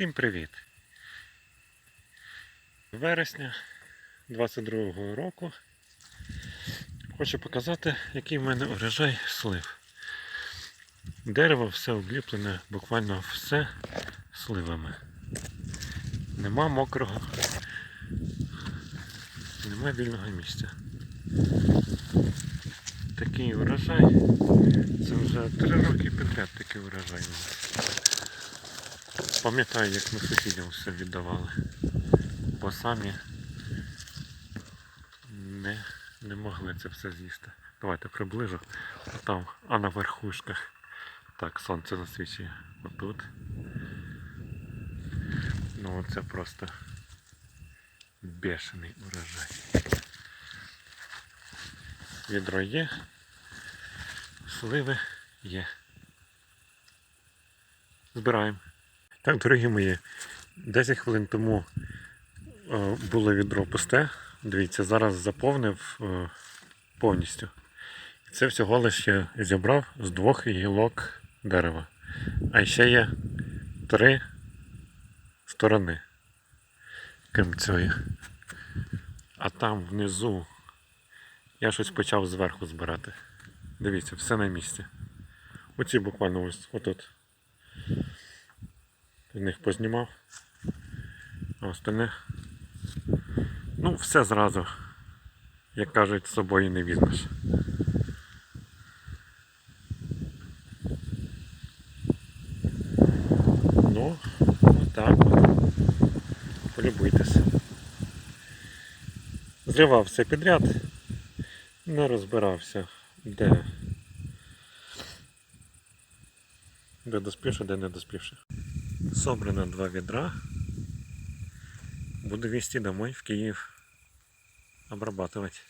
Всім привіт! Вересня 22-го року хочу показати, який в мене урожай слив. Дерево все обліплене, буквально все сливами. Нема мокрого, нема вільного місця. Такий урожай. Це вже три роки підряд такий урожай. Пам'ятаю, як ми сусідям все віддавали. Бо самі не, не могли це все з'їсти. Давайте приближу. Там, а на верхушках. Так, сонце засвічує отут. Ну це просто бешений урожай. Відро є, сливи є. Збираємо. Так, дорогі мої, 10 хвилин тому е, було відро пусте. Дивіться, зараз заповнив е, повністю. Це всього лише зібрав з двох гілок дерева. А ще є три сторони, крім цієї. А там внизу я щось почав зверху збирати. Дивіться, все на місці. Оці буквально ось отут. З познімав. А остальне. Ну, все зразу. Як кажуть, з собою не візьмеш. Ну, так. Полюбуйтесь. Зривав все підряд, не розбирався, де. Де доспівши, де не доспівши. Собрано два ведра. Буду везти домой в Киев. Обрабатывать.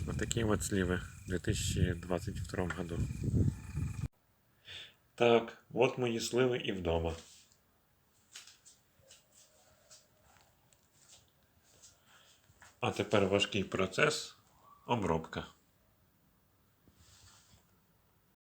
Вот такие вот сливы в 2022 году. Так, вот мої сливи і вдома. А тепер важкий процес обробка.